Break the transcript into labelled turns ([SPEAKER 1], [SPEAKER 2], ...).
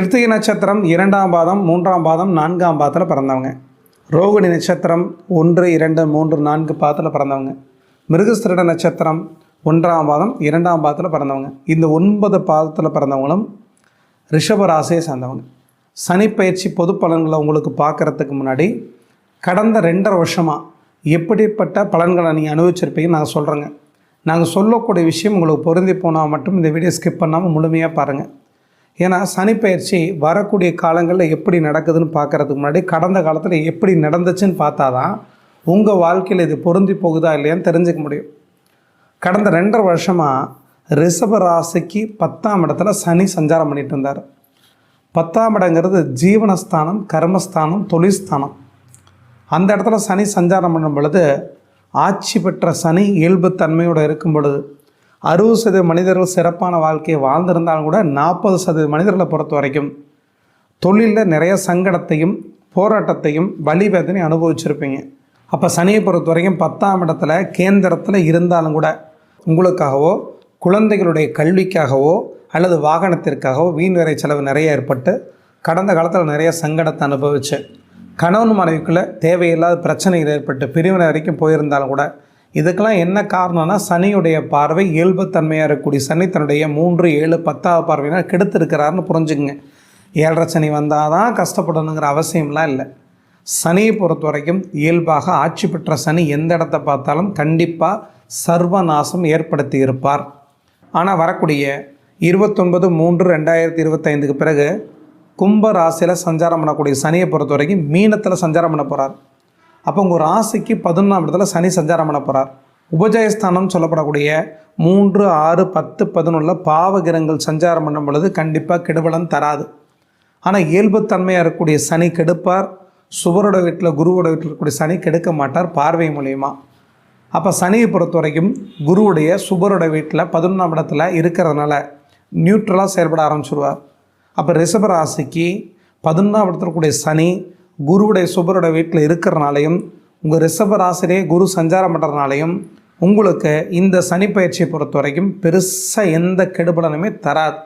[SPEAKER 1] கிருத்திகை நட்சத்திரம் இரண்டாம் பாதம் மூன்றாம் பாதம் நான்காம் பாதத்தில் பிறந்தவங்க. ரோகிணி நட்சத்திரம் ஒன்று இரண்டு மூன்று நான்கு பாதத்தில் பிறந்தவங்க. மிருகஸ்திரட நட்சத்திரம் ஒன்றாம் பாதம் இரண்டாம் பாதத்தில் பிறந்தவங்க. இந்த ஒன்பது பாதத்தில் பிறந்தவங்களும் ரிஷப ராசியை சார்ந்தவங்க. சனி பயிற்சி பொது பலன்களை உங்களுக்கு பார்க்குறதுக்கு முன்னாடி கடந்த ரெண்டரை வருஷமாக எப்படிப்பட்ட பலன்களை நீங்கள் அனுபவிச்சிருப்பீங்கன்னு நாங்கள் சொல்கிறேங்க நாங்கள் சொல்லக்கூடிய விஷயம் உங்களுக்கு பொருந்தி போனால் மட்டும் இந்த வீடியோ ஸ்கிப் பண்ணாமல் முழுமையாக பாருங்கள் ஏன்னா சனிப்பயிற்சி வரக்கூடிய காலங்களில் எப்படி நடக்குதுன்னு பார்க்குறதுக்கு முன்னாடி கடந்த காலத்தில் எப்படி நடந்துச்சுன்னு பார்த்தா தான் உங்கள் வாழ்க்கையில் இது பொருந்தி போகுதா இல்லையான்னு தெரிஞ்சுக்க முடியும். கடந்த ரெண்டரை வருஷமாக ரிஷப ராசிக்கு பத்தாம் இடத்துல சனி சஞ்சாரம் பண்ணிட்டு இருந்தார். பத்தாம் இடங்கிறது ஜீவனஸ்தானம் கர்மஸ்தானம் தொழில்ஸ்தானம். அந்த இடத்துல சனி சஞ்சாரம் பண்ணும் பொழுது ஆட்சி பெற்ற சனி இயல்புத்தன்மையோடு இருக்கும் பொழுது அறுபது சதவீத மனிதர்கள் சிறப்பான வாழ்க்கையை வாழ்ந்திருந்தாலும் கூட நாற்பது சதவீத மனிதர்களை பொறுத்த வரைக்கும் தொழிலில் நிறைய சங்கடத்தையும் போராட்டத்தையும் வழி வேதனையும் அனுபவிச்சிருப்பீங்க. அப்போ சனியை பொறுத்த வரைக்கும் பத்தாம் இடத்துல கேந்திரத்தில் இருந்தாலும் கூட உங்களுக்காகவோ குழந்தைகளுடைய கல்விக்காகவோ அல்லது வாகனத்திற்காகவோ வீண் வரை செலவு நிறைய ஏற்பட்டு கடந்த காலத்தில் நிறைய சங்கடத்தை அனுபவிச்சு கணவன் மனைவிக்குள்ளே தேவையில்லாத பிரச்சனைகள் ஏற்பட்டு பிரிவினை வரைக்கும் போயிருந்தாலும் கூட இதுக்கெல்லாம் என்ன காரணம்னா சனியுடைய பார்வை இயல்புத்தன்மையாக இருக்கக்கூடிய சனி தன்னுடைய மூன்று ஏழு பத்தாவது பார்வையினால் கெடுத்திருக்கிறாருன்னு புரிஞ்சுக்குங்க. ஏழரை சனி வந்தால் தான் கஷ்டப்படணுங்கிற அவசியம்லாம் இல்லை. சனியை பொறுத்த வரைக்கும் இயல்பாக ஆட்சி பெற்ற சனி எந்த இடத்த பார்த்தாலும் கண்டிப்பாக சர்வநாசம் ஏற்படுத்தி இருப்பார். ஆனால் வரக்கூடிய இருபத்தொன்பது மூன்று ரெண்டாயிரத்தி இருபத்தைந்துக்கு பிறகு கும்ப ராசியில் சஞ்சாரம் பண்ணக்கூடிய சனியை பொறுத்த வரைக்கும் மீனத்தில் சஞ்சாரம் பண்ண போகிறார் அப்போ உங்கள் ராசிக்கு பதினொன்றாம் இடத்துல சனி சஞ்சாரம் பண்ண போகிறார் உபஜயஸ்தானம் சொல்லப்படக்கூடிய மூன்று ஆறு பத்து பதினொன்றில் பாவகிரங்கள் சஞ்சாரம் பண்ணும் பொழுது கண்டிப்பாக கெடுபலம் தராது. ஆனால் இயல்புத்தன்மையாக இருக்கக்கூடிய சனி கெடுப்பார். சுவரோட வீட்டில் குருவோட வீட்டில் இருக்கக்கூடிய சனி கெடுக்க மாட்டார் பார்வை மூலியமாக அப்போ சனியை பொறுத்த வரைக்கும் குருவுடைய சுபரோட வீட்டில் பதினொன்றாம் இடத்துல இருக்கிறதுனால நியூட்ரலாக செயல்பட ஆரம்பிச்சிருவார். அப்போ ரிஷப ராசிக்கு பதினொன்றாம் இடத்துல கூடிய சனி குருவுடைய சுபரோட வீட்டில் இருக்கிறனாலையும் உங்கள் ரிஷப குரு சஞ்சாரம் பண்ணுறதுனாலையும் உங்களுக்கு இந்த சனி பயிற்சியை பொறுத்த வரைக்கும் பெருசாக எந்த கெடுபலனுமே தராது